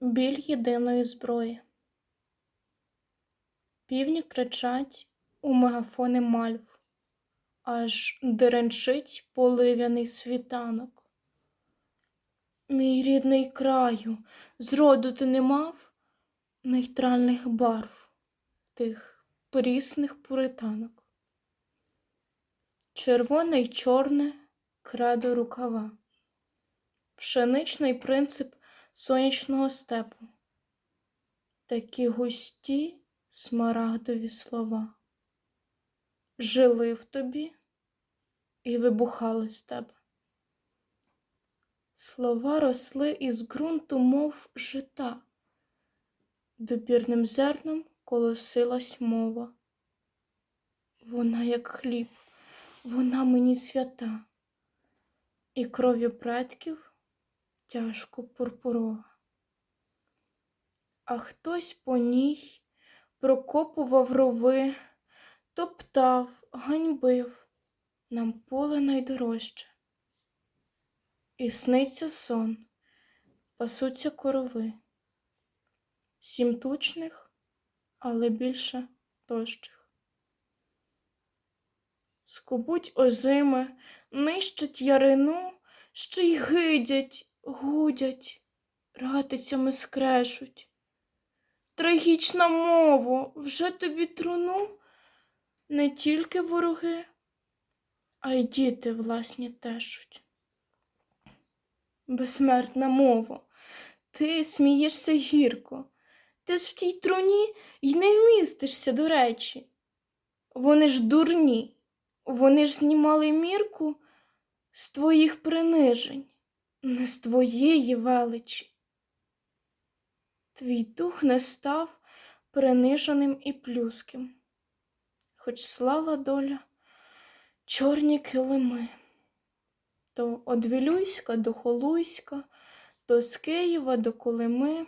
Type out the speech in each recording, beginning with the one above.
Біль єдиної зброї. Півні кричать у мегафони мальв, аж деренчить полив'яний світанок. Мій рідний краю, зроду ти не мав нейтральних барв, тих прісних пуританок. Червоне й чорне кредо рукава, пшеничний принцип сонячного степу, такі густі смарагдові слова. Жили в тобі і вибухали з тебе. Слова росли із ґрунту, мов жита, допірним зерном колосилась мова. Вона, як хліб, вона мені свята, і кров'ю предків тяжко пурпурова. А хтось по ній прокопував рови, топтав, ганьбив нам поле найдорожче. І сниться сон, пасуться корови, сім тучних, але більше тощих. Скубуть озими, нищать ярину, ще й гидять, гудять, ратицями скрешуть. Трагічна мова, вже тобі труну не тільки вороги, а й діти власні тешуть. Безсмертна мова, ти смієшся гірко, ти ж в тій труні й не вмістишся, до речі. Вони ж дурні, вони ж знімали мірку з твоїх принижень, не з твоєї величі. Твій дух не став приниженим і плюским, хоч слала доля чорні килими. То од Вілюйська до Холуйська, то з Києва до Колими.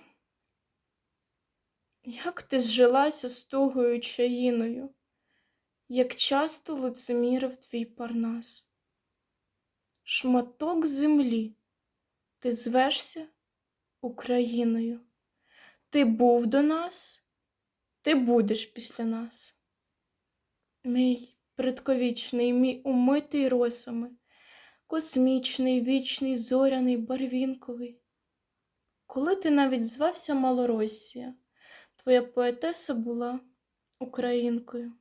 Як ти зжилася з тугою чаїною, як часто лицемірив твій парнас. Шматок землі, ти звешся Україною. Ти був до нас, ти будеш після нас. Мій предковічний, мій умитий росами, космічний, вічний, зоряний, барвінковий. Коли ти навіть звався Малороссія, твоя поетеса була українкою.